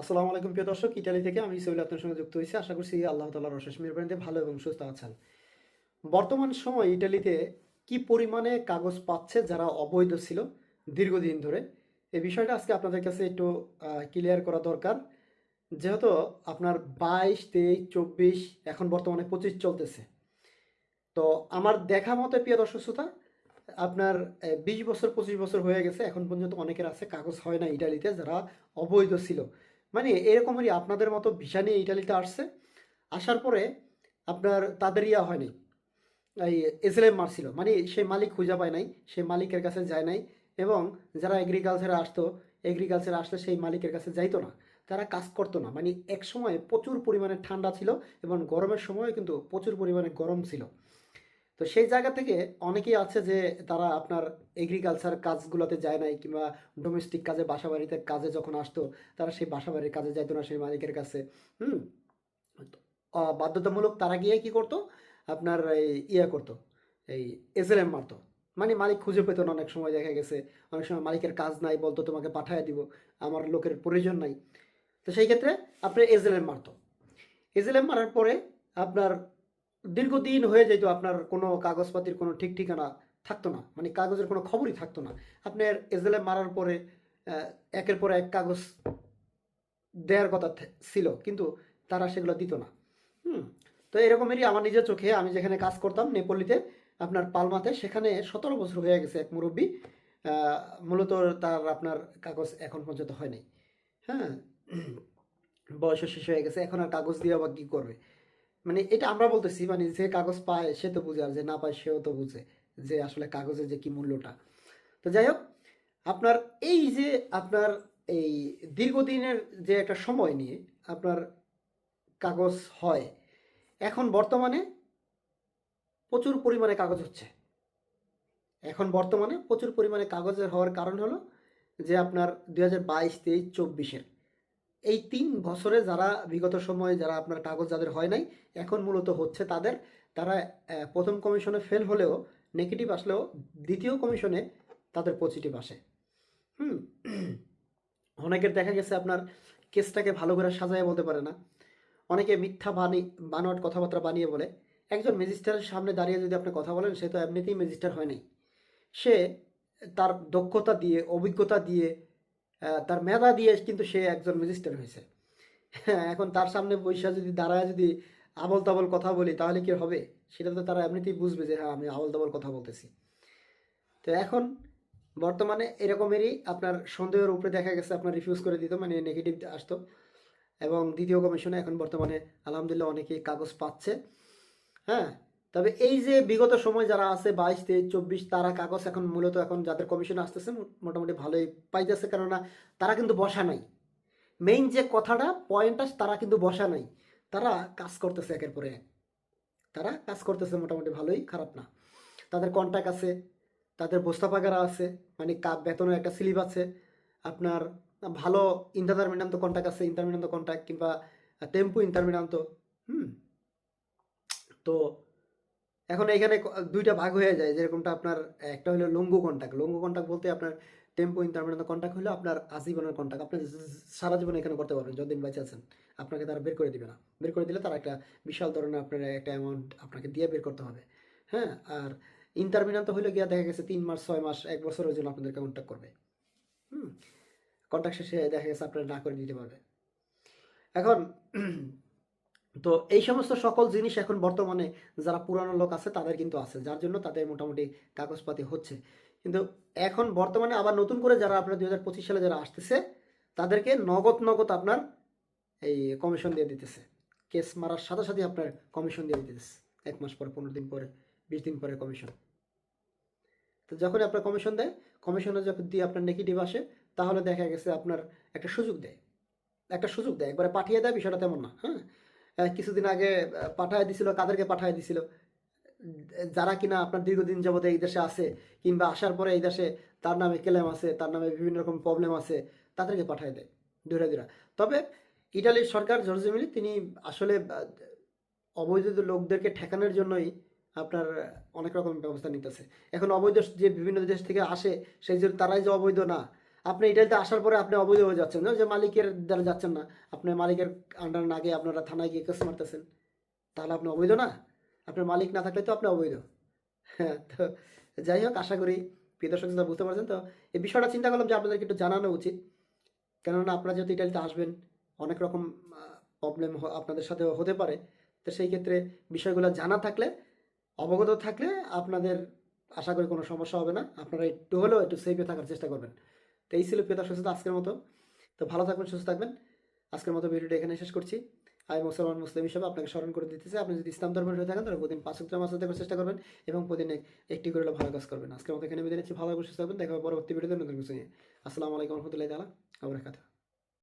আসসালামু আলাইকুম প্রিয় দর্শক, ইটালি থেকে আমি সৈল আপনার সঙ্গে যুক্ত হয়েছি। আশা করছি আল্লাহ তালার অশেষ মেহরবানিতে ভালো এবং সুস্থ আছেন। বর্তমান সময় ইটালিতে কি পরিমাণে কাগজ পাচ্ছে যারা অবৈধ ছিল দীর্ঘদিন ধরে? এই বিষয়টা আজকে আপনাদের কাছে একটু ক্লিয়ার করা দরকার। যেহেতু আপনার বাইশ, তেইশ, চব্বিশ, এখন বর্তমানে পঁচিশ চলতেছে। তো আমার দেখা মতে প্রিয় দর্শক শ্রোতা, আপনার বিশ বছর, পঁচিশ বছর হয়ে গেছে। এখন পর্যন্ত অনেকের আছে কাগজ হয় না ইটালিতে যারা অবৈধ ছিল। মানে এরকমই আপনাদের মতো ভিসা নিয়ে ইটালিতে আসছে। আসার পরে আপনার তাদের ইয়া হয়নি। এই এসএলএম মারছিল। মানে সে মালিক খুঁজে পায় নাই সেই মালিকের কাছে যায় নাই এবং যারা এগ্রিকালচারে আসতো এগ্রিকালচারে আসলে সেই মালিকের কাছে যাইতো না। তারা কাজ করতো না। মানে এক সময় প্রচুর পরিমাণে ঠান্ডা ছিল এবং গরমের সময় কিন্তু প্রচুর পরিমাণে গরম ছিল। তো সেই জায়গা থেকে অনেকেই আছে যে তারা আপনার এগ্রিকালচার কাজগুলোতে যায় নাই কিংবা ডোমেস্টিক কাজে বাসা বাড়িতে কাজে যখন আসতো, তারা সেই বাসা বাড়ির কাজে যাইতো না, সেই মালিকের কাছে। হুম? বাধ্যতামূলক তারা গিয়ে কি করতো? আপনার এই ইয়ে করতো, এই এসএলএম মারতো। মানে মালিক খুঁজে পেতো না, অনেক সময় দেখা গেছে, অনেক সময় মালিকের কাজ নাই, বলতো তোমাকে পাঠায় দিব, আমার লোকের প্রয়োজন নাই। তো সেই ক্ষেত্রে আপনার এসএলএম মারতো। এসএলএম মারার পরে আপনার দীর্ঘদিন হয়ে যেত আপনার কোনো কাগজপাতির কোনো ঠিক ঠিকানা থাকতো না। মানে কাগজের কোনো খবরই থাকতো না। আপনার এজেলে মারার পরে একের পর এক কাগজ দেওয়ার কথা ছিল, কিন্তু তারা সেগুলো দিত না। হুম, তো এরকমেরই আমার নিজের চোখে আমি যেখানে কাজ করতাম নেপল্লিতে আপনার পালমাতে, সেখানে সতেরো বছর হয়ে গেছে এক মুরব্বী মূলত তার আপনার কাগজ এখন পর্যন্ত হয় নাই। হ্যাঁ বয়সও শেষ হয়ে গেছে, এখন আর কাগজ দিয়ে আবার কী করবে? মানে এটা আমরা বলতেছি মানে যে কাগজ পায় সে তো বুঝে, আর যে না পায় সেও তো বুঝে যে আসলে কাগজের যে কি মূল্যটা। তো যাই হোক, আপনার এই যে আপনার এই দীর্ঘদিনের যে একটা সময় নিয়ে আপনার কাগজ হয়, এখন বর্তমানে প্রচুর পরিমাণে কাগজ হচ্ছে। এখন বর্তমানে প্রচুর পরিমাণে কাগজের হওয়ার কারণ হলো যে আপনার দু হাজার বাইশ তেইশ চব্বিশের এই তিন বছরে যারা বিগত সময়ে যারা আপনার কাগজ যাদের হয় নাই, এখন মূলত হচ্ছে তাদের, তারা প্রথম কমিশনে ফেল হলেও নেগেটিভ আসলেও দ্বিতীয় কমিশনে তাদের পজিটিভ আসে। হুম, অনেকের দেখা গেছে আপনার কেসটাকে ভালো করে সাজায় বলতে পারে না। অনেকে মিথ্যা বানি বানোয়াট কথাবার্তা বানিয়ে বলে। একজন ম্যাজিস্ট্রেটের সামনে দাঁড়িয়ে যদি আপনি কথা বলেন, সে তো এমনিতেই ম্যাজিস্ট্রেট হয় নাই। সে তার দক্ষতা দিয়ে, অভিজ্ঞতা দিয়ে তার মেধা দিয়ে কিন্তু সে একজন ম্যাজিস্ট্রেট হয়েছে। হ্যাঁ এখন তার সামনে বৈশা যদি দাঁড়ায় যদি আবল তাবল কথা বলি, তাহলে কি হবে? সেটা তো তারা এমনিতেই বুঝবে যে হ্যাঁ আমি আবল তাবল কথা বলতেছি। তো এখন বর্তমানে এরকমেরই আপনার সন্দেহের উপরে দেখা গেছে, আপনার রিফিউজ করে দিত মানে নেগেটিভ আসতো। এবং দ্বিতীয় কমিশনে এখন বর্তমানে আলহামদুলিল্লাহ অনেকেই কাগজ পাচ্ছে। হ্যাঁ তবে এই যে বিগত সময় যারা আছে, বাইশ, তেইশ, চব্বিশ, তারা কাগজ এখন মূলত এখন যাদের কমিশন আসতেছে মোটামুটি ভালোই পাইতেছে। কেননা তারা কিন্তু বসা নাই। মেইন যে কথাটা পয়েন্টটা তারা কিন্তু বসা নাই। তারা কাজ করতেছে একের পরে তারা কাজ করতেছে মোটামুটি ভালোই, খারাপ না। তাদের কন্ট্যাক্ট আছে, তাদের বস্তা পাগারা আছে মানে কাপ বেতনের একটা স্লিপ আছে। আপনার ভালো ইন্টারমিনান্ত কন্ট্যাক্ট আছে ইন্টারমিনান্ত কন্ট্যাক্ট কিংবা টেম্পু ইন্টারমিনান্ত হুম। তো এখন এখানে দুইটা ভাগ হয়ে যায়। যেরকমটা আপনার, একটা হলো লঙ্গু কন্ট্যাক্ট লঙ্গু কন্ট্যাক্ট বলতে আপনার টেম্পো ইন্টারমিনান্ত কন্ট্যাক্ট হলো আপনার আজীবনের কন্ট্যাক্ট আপনি সারা জীবন এখানে করতে পারবেন, যতদিন বেঁচে আছেন। আপনাকে তারা বের করে দিবে না। বের করে দিলে তারা একটা বিশাল ধরনের আপনার একটা অ্যামাউন্ট আপনাকে দিয়ে বের করতে হবে। হ্যাঁ? আর ইন্টারমিনান্ত হলে গিয়া দেখা গেছে তিন মাস, ছয় মাস, এক বছরের জন্য আপনাদেরকে কন্ট্যাক্ট করবে। হুম? কন্ট্যাক্ট শেষে দেখা গেছে আপনারা না করে দিতে পারবে। এখন তো এই সমস্ত সকল জিনিস এখন বর্তমানে যারা পুরানো লোক আছে, তাদের কিন্তু আছে, যার জন্য তাদের মোটামুটি কাগজপাতি হচ্ছে। কিন্তু এখন বর্তমানে আবার নতুন করে যারা আপনার দুই হাজার পঁচিশ সালে যারা আসতেছে, তাদেরকে নগদ নগদ আপনার এই কমিশন দিয়ে দিতেছে। কেস মারার সাথে সাথে আপনার কমিশন দিয়ে দিতেছে। এক মাস পরে, পনেরো দিন পরে, বিশ দিন পরে কমিশন তো যখন আপনার কমিশন দেয় কমিশনে যখন দিয়ে আপনার নেগেটিভ আসে, তাহলে দেখা গেছে আপনার একটা সুযোগ দেয়। একটা সুযোগ দেয়, একবারে পাঠিয়ে দেয়, বিষয়টা তেমন না হ্যাঁ? কিছুদিন আগে পাঠায় দিছিল, কাদেরকে পাঠায় দিছিল। যারা কিনা আপনার দীর্ঘদিন যাবত এই দেশে আছে, কিংবা আসার পরে এই দেশে তার নামে ক্লেম আছে, তার নামে বিভিন্ন রকম প্রবলেম আছে, তাদেরকে পাঠায় দেয়, দূরে দূরে। তবে ইটালির সরকার জর্জি মিলি, তিনি আসলে অবৈধ লোকদেরকে ঠেকানোর জন্যই আপনার অনেক রকম ব্যবস্থা নিতেছে। এখন অবৈধ যে বিভিন্ন দেশ থেকে আসে, সেই জন্য তারাই যে অবৈধ না আপনি ইটালিতে আসার পরে আপনি অবৈধ হয়ে যাচ্ছেন যে মালিকের দ্বারা যাচ্ছেন না। আপনি মালিকের আন্ডার না গিয়ে আপনারা থানায় গিয়ে কেস মারতেছেন। তাহলে আপনি অবৈধ না? আপনার মালিক না থাকলে তো আপনি অবৈধ। হ্যাঁ তো যাই হোক, আশা করি প্রিয় দর্শক বুঝতে পারছেন তো। এই বিষয়টা চিন্তা করলাম যে আপনাদেরকে একটু জানানো উচিত। কেননা আপনারা যেহেতু ইটালিতে আসবেন, অনেক রকম প্রবলেম আপনাদের সাথে হতে পারে। তো সেই ক্ষেত্রে বিষয়গুলো জানা থাকলে, অবগত থাকলে আপনাদের আশা করি কোনো সমস্যা হবে না। আপনারা একটু হলেও একটু সেফে থাকার চেষ্টা করবেন। তো এই ছিল প্রিয় দর্শক আজকের মতো। তো ভালো থাকবেন, সুস্থ থাকবেন। আজকের মতো ভিডিওটা এখানে শেষ করছি। আমি মুসলমান, মুসলিম হিসাবে আপনাকে স্মরণ করে দিতেছি আপনি যদি ইসলাম ধর্মের হয়ে থাকেন, তাহলে প্রতিদিন পাঁচ সপ্তাহ মাস দেখার চেষ্টা করবেন এবং প্রতিদিন একটি করে ভালো কাজ করবেন। আজকের মতো এখানে বিদায় নিচ্ছি। ভালো থাকবেন, সুস্থ থাকবেন। দেখা পরবর্তী ভিডিওতে নতুন কিছু নিয়ে। আসসালামু আলাইকুম রহমতুল্লাহ তালা আবরাকাত